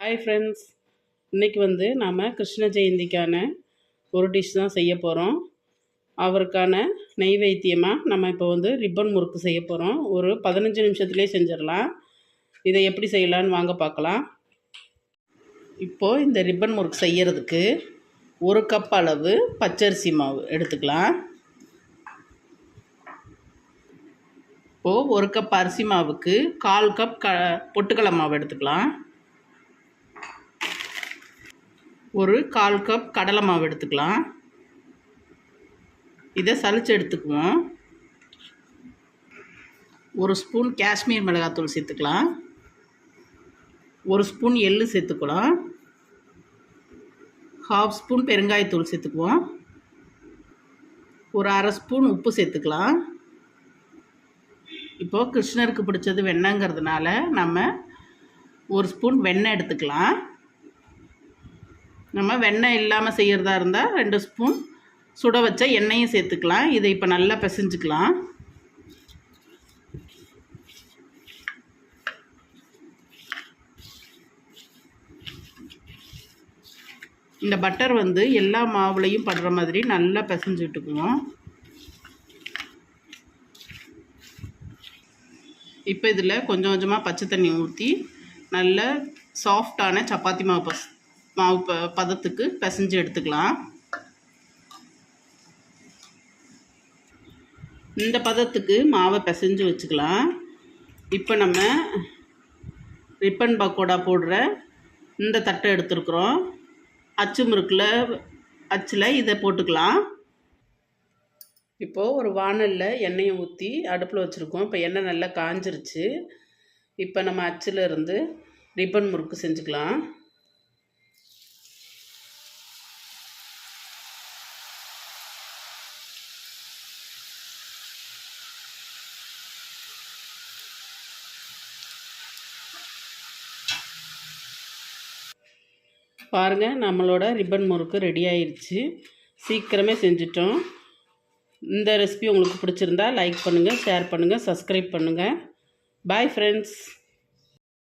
Hi friends இன்றைக்கி வந்து நாம் கிருஷ்ண ஜெயந்திக்கான ஒரு டிஷ் தான் செய்ய போகிறோம் அவருக்கான நெய்வேத்தியமாக நம்ம இப்போ வந்து ரிப்பன் முறுக்கு செய்ய போகிறோம் ஒரு பதினஞ்சு நிமிஷத்துலேயே செஞ்சிடலாம். இதை எப்படி செய்யலான்னு வாங்க பார்க்கலாம். இப்போது இந்த ரிப்பன் முறுக்கு செய்யறதுக்கு ஒரு கப் அளவு பச்சரிசி மாவு எடுத்துக்கலாம். இப்போது ஒரு கப் அரிசி மாவுக்கு கால் கப் க பொட்டுக்கடலை மாவு எடுத்துக்கலாம். ஒரு கால் கப் கடலை மாவு எடுத்துக்கலாம். இதை சளிச்சு எடுத்துக்குவோம். ஒரு ஸ்பூன் காஷ்மீர் மிளகாத்தூள் சேர்த்துக்கலாம். ஒரு ஸ்பூன் எள்ளு சேர்த்துக்கலாம். ஹாஃப் ஸ்பூன் பெருங்காயத்தூள் சேர்த்துக்குவோம். ஒரு அரை ஸ்பூன் உப்பு சேர்த்துக்கலாம். இப்போது கிருஷ்ணருக்கு பிடிச்சது வெண்ணங்கிறதுனால நம்ம ஒரு ஸ்பூன் வெண்ணெய் எடுத்துக்கலாம். நம்ம வெண்ணெய் இல்லாமல் செய்கிறதா இருந்தால் ரெண்டு ஸ்பூன் சுட வச்ச எண்ணெயும் சேர்த்துக்கலாம். இதை இப்போ நல்லா பிசைஞ்சுக்கலாம். இந்த பட்டர் வந்து எல்லா மாவுலையும் படுற மாதிரி நல்லா பிசைஞ்சுக்கிட்டுக்குவோம் இப்போ இதில் கொஞ்சம் கொஞ்சமாக பச்சை தண்ணி ஊற்றி நல்ல சாஃப்டான சப்பாத்தி மாவு பஸ் மாவு ப பதத்துக்கு பிசைஞ்சு எடுத்துக்கலாம். இந்த பதத்துக்கு மாவை பிசைஞ்சு வச்சுக்கலாம். இப்போ நம்ம ரிப்பன் பக்கோடா போடுற இந்த தட்டை எடுத்துருக்குறோம். அச்சு முறுக்கில் அச்சில் இதை போட்டுக்கலாம். இப்போது ஒரு வானலில் எண்ணெயை ஊற்றி அடுப்பில் வச்சுருக்கோம். இப்போ எண்ணெய் நல்லா காஞ்சிருச்சு. இப்போ நம்ம அச்சில் இருந்து ரிப்பன் முறுக்கு செஞ்சுக்கலாம். பாருங்கள் நம்மளோட ரிப்பன் முறுக்கு ரெடி ஆயிடுச்சு சீக்கிரமே செஞ்சிட்டோம். இந்த ரெசிபி உங்களுக்கு பிடிச்சிருந்தா லைக் பண்ணுங்கள் ஷேர் பண்ணுங்கள் சப்ஸ்கிரைப் பண்ணுங்கள் பாய் ஃப்ரெண்ட்ஸ்